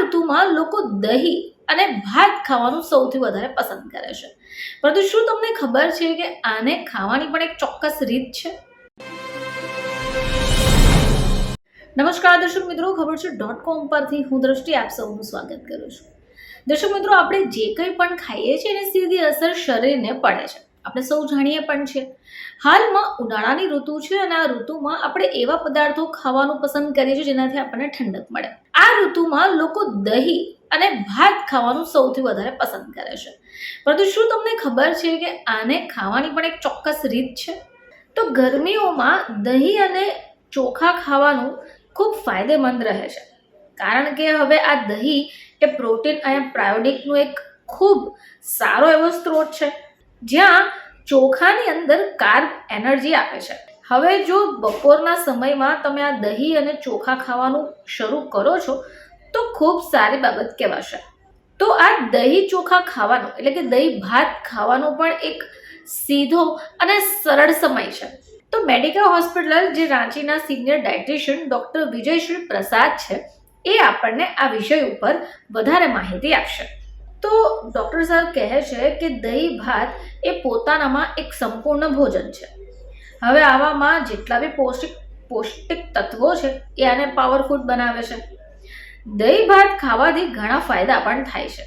ઋતુમાં લોકો દહીં અને ભાત ખાવાનું સૌથી વધારે પસંદ કરે છે. પરંતુ શું તમને ખબર છે કે આને ખાવાની પણ એક ચોક્કસ રીત છે? નમસ્કાર દર્શક મિત્રો, ખબર છે. ડોટ કોમ પરથી હું દ્રષ્ટિ આપ સૌનું સ્વાગત કરું છું. દર્શક મિત્રો, આપણે જે કંઈ પણ ખાઈએ છીએ એની સીધી અસર શરીરને પડે છે. આપણે સૌ જાણીએ પણ છે હાલમાં ઉનાળાની ઋતુ છે અને આ ઋતુમાં આપણે એવા પદાર્થો ખાવાનું પસંદ કરીએ છીએ જેનાથી આપણને ઠંડક મળે. આ ઋતુમાં લોકો દહીં અને ભાત ખાવાનું સૌથી વધારે પસંદ કરે છે. પરંતુ શું તમને ખબર છે કે આને ખાવાની પણ એક ચોક્કસ રીત છે? તો ગરમીઓમાં દહીં અને ચોખા ખાવાનું ખૂબ ફાયદેમંદ રહે છે. કારણ કે હવે આ દહીં એ પ્રોટીન અને પ્રાયોડિકનું એક ખૂબ સારો એવો સ્ત્રોત છે. જ્યાં ચોખાની અંદર કાર્બ એનર્જી આપે છે. હવે જો બપોરના સમયમાં તમે આ દહીં અને ચોખા ખાવાનું શરૂ કરો છો, તો ખૂબ સારી બાબત કહેવાશે. તો આ દહીં ચોખા ખાવાનો, એટલે કે દહીં ભાત ખાવાનો પણ એક સીધો અને સરળ સમય છે. તો મેડિકલ હોસ્પિટલ, જે રાંચીના senior dietitian doctor Vijayshree Prasad છે, એ આપણને આ વિષય ઉપર વધારે માહિતી આપશે. તો ડૉક્ટર સાહેબ કહે છે કે દહીં ભાત એ પોતાનામાં એક સંપૂર્ણ ભોજન છે. હવે આવામાં જેટલા બી પૌષ્ટિક પૌષ્ટિક તત્વો છે એ આને પાવરફુલ બનાવે છે. દહીં ભાત ખાવાથી ઘણા ફાયદા પણ થાય છે.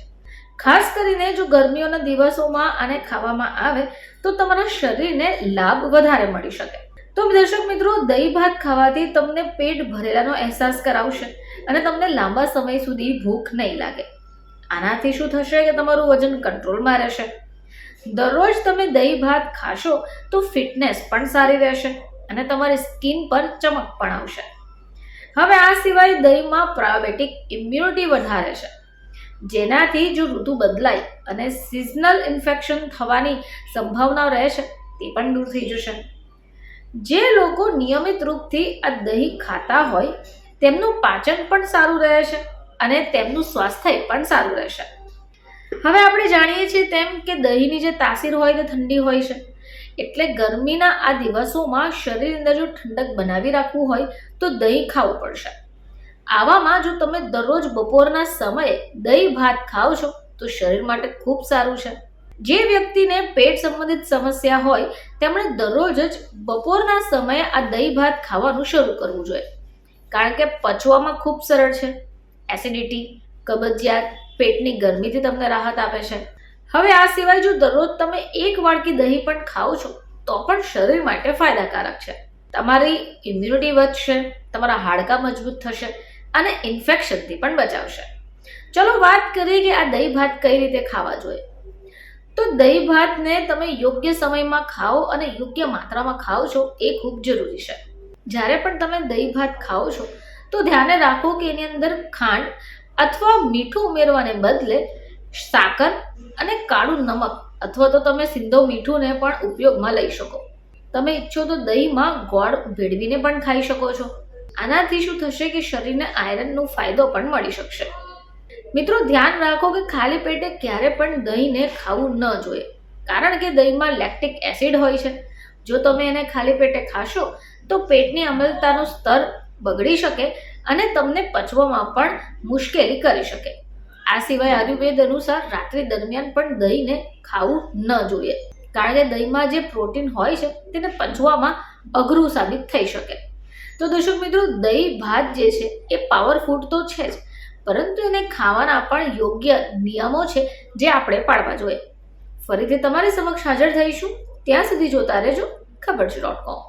ખાસ કરીને જો ગરમીઓના દિવસોમાં આને ખાવામાં આવે તો તમારા શરીરને લાભ વધારે મળી શકે. તો દર્શક મિત્રો, દહીં ભાત ખાવાથી તમને પેટ ભરેલાનો અહેસાસ કરાવશે અને તમને લાંબા સમય સુધી ભૂખ નહીં લાગે. આનાથી શું થશે કે તમારું વજન કંટ્રોલમાં રહેશે? દરરોજ તમે દહીં ભાત ખાશો તો ફિટનેસ પણ સારી રહેશે અને તમારી સ્કિન પર ચમક પણ આવશે. હવે આ સિવાય દહીંમાં પ્રાયોબેટિક ઇમ્યુનિટી વધારે છે. જેનાથી જો ઋતુ બદલાય અને સિઝનલ ઇન્ફેક્શન થવાની સંભાવના રહે છે, તે પણ દૂર થઈ જશે. જે લોકો નિયમિત રૂપથી આ દહીં ખાતા હોય, તેમનું પાચન પણ સારું રહે છે. અને તેમનું સ્વાસ્થ્ય પણ સારું રહેશે. હવે આપણે જાણીએ છીએ તેમ કે દહીંની જે તાસીર હોય તે ઠંડી હોય છે. એટલે ગરમીના આ દિવસોમાં શરીર અંદર જો ઠંડક બનાવી રાખવું હોય તો દહીં ખાવું પડશે. આવામાં જો તમે દરરોજ બપોરના સમયે દહીં ભાત ખાઓ છો, તો શરીર માટે ખૂબ સારું છે. જે વ્યક્તિને પેટ સંબંધિત સમસ્યા હોય, તેમણે દરરોજ જ બપોરના સમયે આ દહીં ભાત ખાવાનું શરૂ કરવું જોઈએ. કારણ કે પચવામાં ખૂબ સરળ છે. એસિડિટી કબજિયાત, પેટની ગરમીથી તમને રાહત આપે છે. હવે આ સિવાય જો દરરોજ તમે એક વાડકી દહીં પણ ખાઓ છો, તો પણ શરીર માટે ફાયદાકારક છે. તમારી ઇમ્યુનિટી વધશે, તમારા હાડકાં મજબૂત થશે અને ઇન્ફેક્શનથી પણ બચાવશે. ચલો વાત કરીએ કે આ દહીં ભાત કઈ રીતે ખાવા જોઈએ. તો દહીં ભાતને તમે યોગ્ય સમયમાં ખાઓ અને યોગ્ય માત્રામાં ખાઓ છો એ ખૂબ જરૂરી છે. જ્યારે પણ તમે દહીં ભાત ખાઓ છો તો ધ્યાને રાખો કે એની અંદર ખાંડ અથવા મીઠું ઉમેરવાને બદલે સાકર અને કાળું નમક અથવા તો તમે સિંધો મીઠુંને પણ ઉપયોગમાં લઈ શકો. તમે ઈચ્છો તો દહીંમાં ગોળ ભેળવીને પણ ખાઈ શકો છો. આનાથી શું થશે કે શરીરને આયરનનો ફાયદો પણ મળી શકશે. મિત્રો, ધ્યાન રાખો કે ખાલી પેટે ક્યારે પણ દહીંને ખાવું ન જોઈએ. કારણ કે દહીંમાં લેક્ટિક એસિડ હોય છે. જો તમે એને ખાલી પેટે ખાશો, તો પેટની અમલતાનું સ્તર બગડી શકે અને તમને પચવામાં પણ મુશ્કેલી કરી શકે. આ સિવાય આયુર્વેદ અનુસાર રાત્રિ દરમિયાન પણ દહીંને ખાવું ન જોઈએ. કારણ કે દહીંમાં જે પ્રોટીન હોય છે, તેને પચવામાં અઘરું સાબિત થઈ શકે. તો દર્શક મિત્રો, દહીં ભાત જે છે, એ પાવરફુલ તો છે જ, પરંતુ એને ખાવાના પણ યોગ્ય નિયમો છે જે આપણે પાળવા જોઈએ. ફરીથી તમારી સમક્ષ હાજર થઈશું. ત્યાં સુધી જોતા રહેજો, ખબર છે ડોટ કોમ